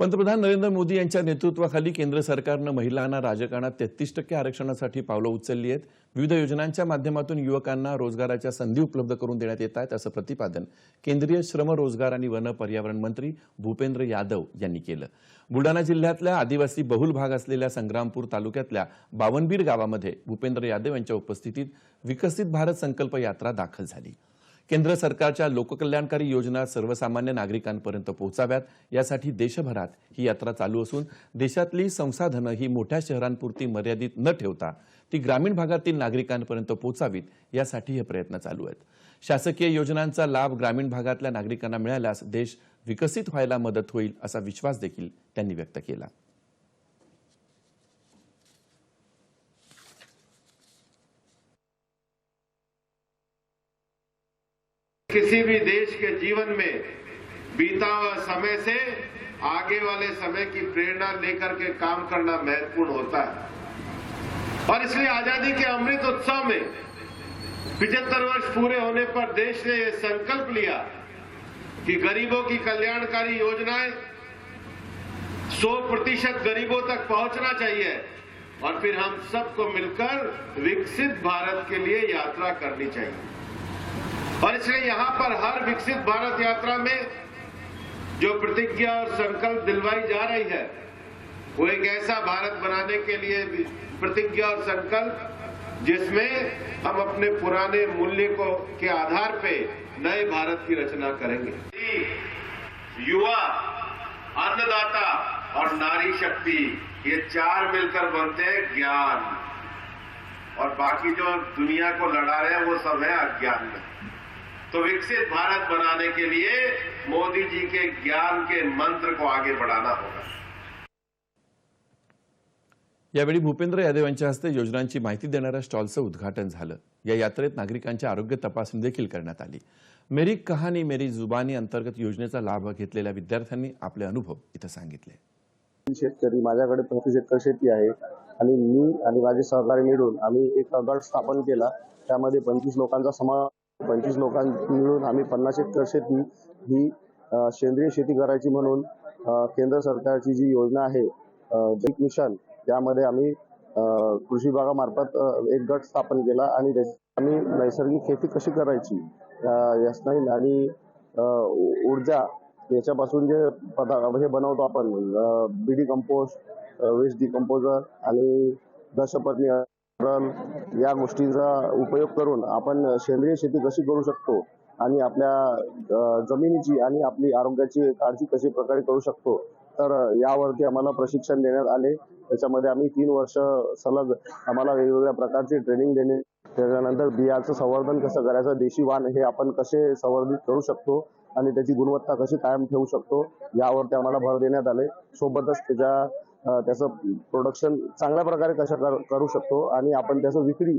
पंतप्रधान नरेंद्र मोदी यांच्या नेतृत्वाखाली केंद्र सरकारनं महिलांना राजकारणात तेहतीस टक्के आरक्षणासाठी पावलं उचलली आहेत. विविध योजनांच्या माध्यमातून युवकांना रोजगाराच्या संधी उपलब्ध करून देण्यात येत आहेत असं प्रतिपादन केंद्रीय श्रम रोजगार आणि वन पर्यावरण मंत्री भूपेंद्र यादव यांनी केलं. बुलडाणा जिल्ह्यातल्या आदिवासी बहुल भाग असलेल्या संग्रामपूर तालुक्यातल्या बावनबीर गावामध्ये भूपेंद्र यादव यांच्या उपस्थितीत विकसित भारत संकल्प यात्रा दाखल झाली. केंद्र सरकारच्या लोककल्याणकारी योजना सर्वसामान्य नागरिकांपर्यंत पोहोचाव्यात. यासाठी देशभरात ही यात्रा चालू असून देशातली संसाधनं ही मोठ्या शहरांपुरती मर्यादित न ठेवता ती ग्रामीण भागातील नागरिकांपर्यंत पोहोचावीत यासाठी हे प्रयत्न चालू आहेत. शासकीय योजनांचा लाभ ग्रामीण भागातल्या नागरिकांना मिळाल्यास देश विकसित व्हायला मदत होईल असा विश्वास देखील त्यांनी व्यक्त केला. किसी भी देश के जीवन में बीता हुआ समय से आगे वाले समय की प्रेरणा लेकर के काम करना महत्वपूर्ण होता है। और इसलिए आज़ादी के अमृत उत्सव में पिछहत्तर वर्ष पूरे होने पर देश ने यह संकल्प लिया कि गरीबों की कल्याणकारी योजनाएँ 100 प्रतिशत गरीबों तक पहुँचना चाहिए और फिर हम सबको मिलकर विकसित भारत के लिए यात्रा करनी चाहिए। और इसलिए यहाँ पर हर विकसित भारत यात्रा में जो प्रतिज्ञा और संकल्प दिलवाई जा रही है, वो एक ऐसा भारत बनाने के लिए प्रतिज्ञा और संकल्प, जिसमें हम अपने पुराने मूल्य को, के आधार पे नए भारत की रचना करेंगे। युवा, अन्नदाता और नारी शक्ति, ये चार मिलकर बनते हैं ज्ञान। और बाकी जो दुनिया को लड़ा रहे हैं, वो सब है अज्ञान में। तो विकसित भारत बनाने के लिए मोदी जी के ज्ञान के मंत्र को आगे बढ़ाना होगा। यावेळी भूपेंद्र यादव यांच्या हस्ते योजनांची माहिती देणाऱ्या स्टॉलचं उद्घाटन झालं. या यात्रेत नागरिकांच्या आरोग्य तपासणी देखील करण्यात आली. मेरी कहाणी मेरी जुबानी अंतर्गत योजनेचा लाभ घेतलेल्या विद्यार्थ्यांनी आपले अनुभव इथं सांगितले. शेतकरी माझ्याकडे पंचवीस एकर शेती आहे आणि मी आणि माझे सहकारी मिळून आम्ही एक गट स्थापन केला. त्यामध्ये पंचवीस लोकांचा समा पंचवीस लोकां मिळून आम्ही पन्नास एकर शेती ही सेंद्रिय शेती करायची म्हणून केंद्र सरकारची जी योजना आहे अ, जैविक मिशन त्यामध्ये आम्ही कृषी विभागामार्फत एक गट स्थापन केला आणि आम्ही नैसर्गिक शेती कशी करायची यासनाईन आणि ऊर्जा याच्यापासून जे पदार्थ हे बनवतो आपण बीडी कंपोस्ट वेस्ट डिकम्पोजर आणि दशपत्नी अरल या गोष्टींचा उपयोग करून आपण सेंद्रिय शेती कशी करू शकतो आणि आपल्या जमिनीची आणि आपली आरोग्याची काळजी कशी प्रकारे करू शकतो तर यावरती आम्हाला प्रशिक्षण देण्यात आले. त्याच्यामध्ये आम्ही तीन वर्ष सलग आम्हाला वेगवेगळ्या प्रकारचे ट्रेनिंग देणे त्याच्यानंतर बियाचं संवर्धन कसं करायचं देशी वाण हे आपण कसे संवर्धित करू शकतो आणि त्याची गुणवत्ता कशी कायम ठेवू शकतो यावरती आम्हाला भर देण्यात आले. सोबतच त्याच्या त्याचं प्रोडक्शन चांगल्या प्रकारे कशा करू शकतो आणि आपण त्याचं विक्री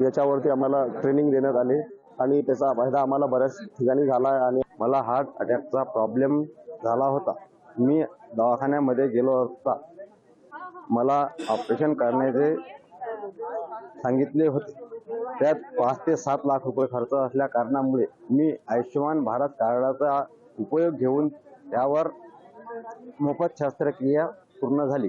याच्यावरती आम्हाला ट्रेनिंग देण्यात आले. आणि त्याचा फायदा आम्हाला बऱ्याच ठिकाणी झाला आहे आणि मला हार्ट अटॅकचा प्रॉब्लेम झाला होता. मी दवाखान्यामध्ये गेलो असता मला ऑपरेशन करण्याचे सांगितले होते. त्यात पाच ते सात लाख रुपये खर्च असल्या कारणामुळे मी आयुष्यमान भारत कार्डाचा उपयोग घेऊन त्यावर मोफत शस्त्रक्रिया पूर्ण झाली.